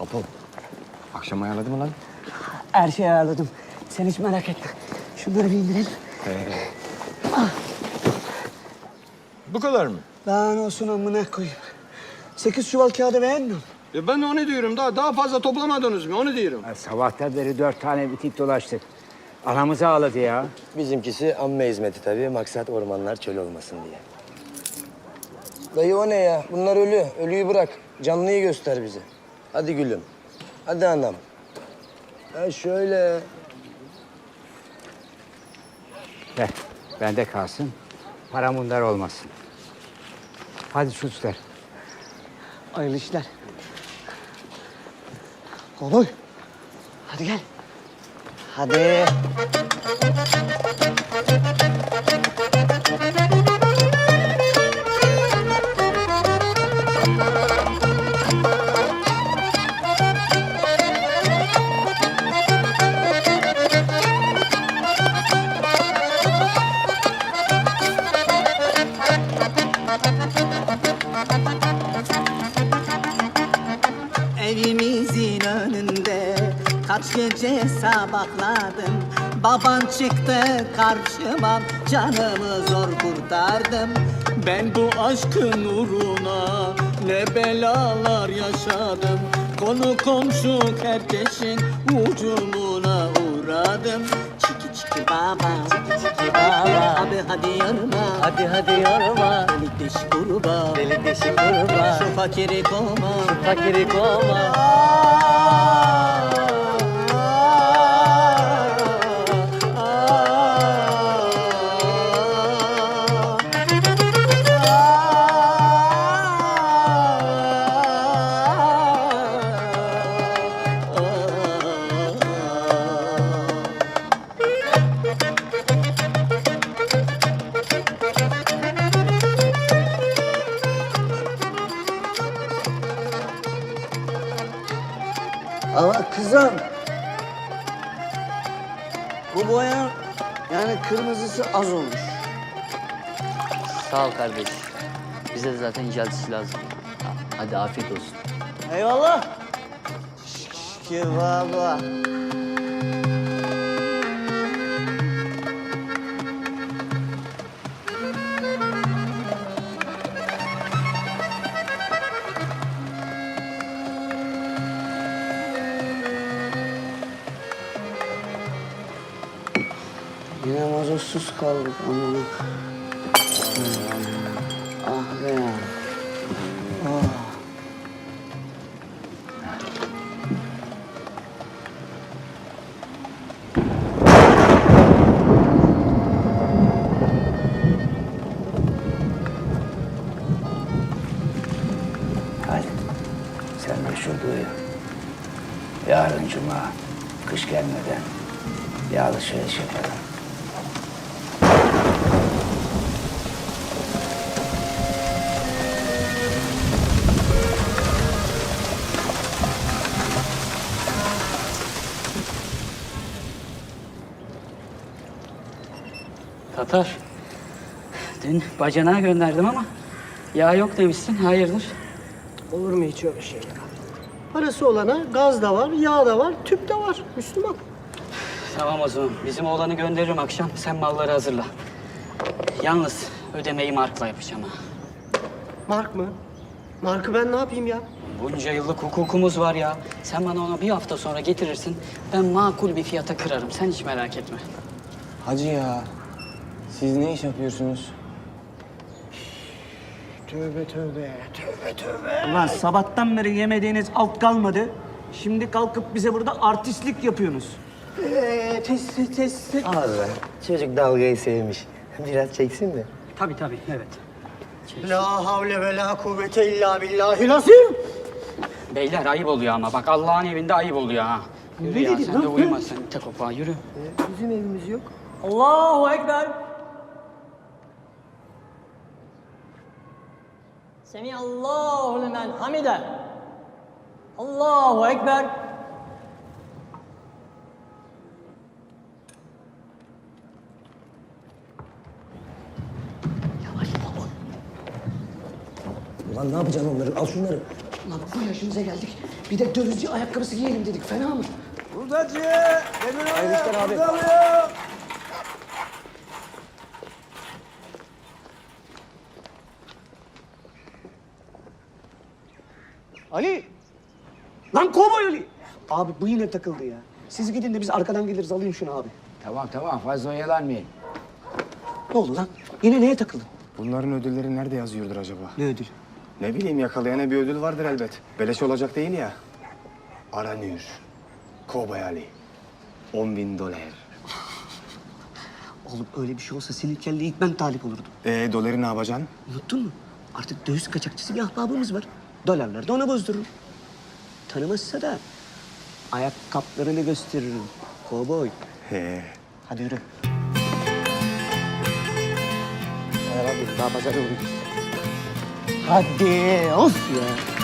Apo. Akşam ayarladı mı lan? Her şeyi ayarladım. Sen hiç merak etme. Şunları bir indirelim. Bu kadar mı? Daha ne olsun amına koyayım. Sekiz çuval kağıdı beğenmiyor musun? Ya ben de onu diyorum. Daha daha fazla toplamadınız mı? Onu diyorum. Ya sabahtan beri dört tane bitik dolaştık. Anamızı ağladı ya. Bizimkisi amme hizmeti tabii. Maksat ormanlar çöl olmasın diye. Dayı o ne ya? Bunlar ölü. Ölüyü bırak. Canlıyı göster bize. Hadi gülüm. Hadi anam. Ha şöyle. Ver, bende kalsın. Param bunlar olmasın. Hadi çocuklar. Hayırlı işler. Kovboy. Hadi gel. Hadi. Evimizin önünde. Kaç gece sabahladım Baban çıktı karşıma. Canımı zor kurtardım. Ben bu aşkın uğruna ne belalar yaşadım. Konu komşu herkesin ucumuna uğradım Çiki baba, çiki baba. Abi hadi yorma, hadi hadi yorma. Delik deşik kurba, delik deşik kurba. Şu fakiri koma, şu fakiri koma Ama kızım. Bu boya yani kırmızısı az olmuş. Sağ ol kardeş. Bize de zaten icadısı lazım. Ha, Hadi afiyet olsun. Eyvallah. Ki baba. Yine mazotsuz kaldık ama. Ah be. Hadi. Sen de uyu. Yarın cuma, kış gelmeden bir alışveriş yapalım. Tatar. Dün bacanağa gönderdim ama yağ yok demişsin. Hayırdır? Olur mu hiç öyle şey ya? Parası olana gaz da var, yağ da var, tüp de var. Müslüman. Tamam o zaman. Bizim oğlanı gönderirim akşam. Sen malları hazırla. Yalnız ödemeyi markla yapacağım ha. Mark mı? Markı ben ne yapayım ya? Bunca yıllık hukukumuz var ya. Sen bana onu bir hafta sonra getirirsin. Ben makul bir fiyata kırarım. Sen hiç merak etme. Hacı ya, siz ne iş yapıyorsunuz? Tövbe tövbe, tövbe tövbe. Ulan sabahtan beri yemediğiniz alt kalmadı. Şimdi kalkıp bize burada artistlik yapıyorsunuz. Ee, test, test. Az be. Çocuk dalgayı sevmiş. Biraz çeksin de. Tabii tabii, evet. La havle ve la kuvvete illa billahil azim. Beyler ayıp oluyor ama. Bak Allah'ın evinde ayıp oluyor ha. Yürü Ne ya dedin sen de uyuma sen. Tek opa yürü. Bizim evimiz yok. Allahu Ekber. Semiallahu limen hamide. Allahu Ekber. Ulan ne yapacaksın onları? Al şunları. Lan bu yaşımıza geldik. Bir de dövizci ayakkabısı giyelim dedik. Fena mı? Buradacı! Demir Hayırlı işler abi. Ali! Lan kovboy Ali! Abi bu yine takıldı ya. Siz gidin de biz arkadan geliriz alayım şunu abi. Tamam tamam fazla oyalanmayın. Ne oldu lan? Yine neye takıldın? Bunların ödülleri nerede yazıyordur acaba? Ne ödül? Ne bileyim yakalayana bir ödül vardır elbet. Beleş olacak değil ya. Aranıyor. Kovboy Ali. 10 bin dolar. Oğlum öyle bir şey olsa senin kelle ilk ben talip olurdum. Ee doları ne yapacaksın? Unuttun mu? Artık döviz kaçakçısı bir ahbabımız var. Dolarlar da ona bozdurur. Tanımazsa da ayakkabılarını gösteririm. Kovboy. He. Hadi yürü. Abi daha pazara uğrayacağız. Hadi of ya.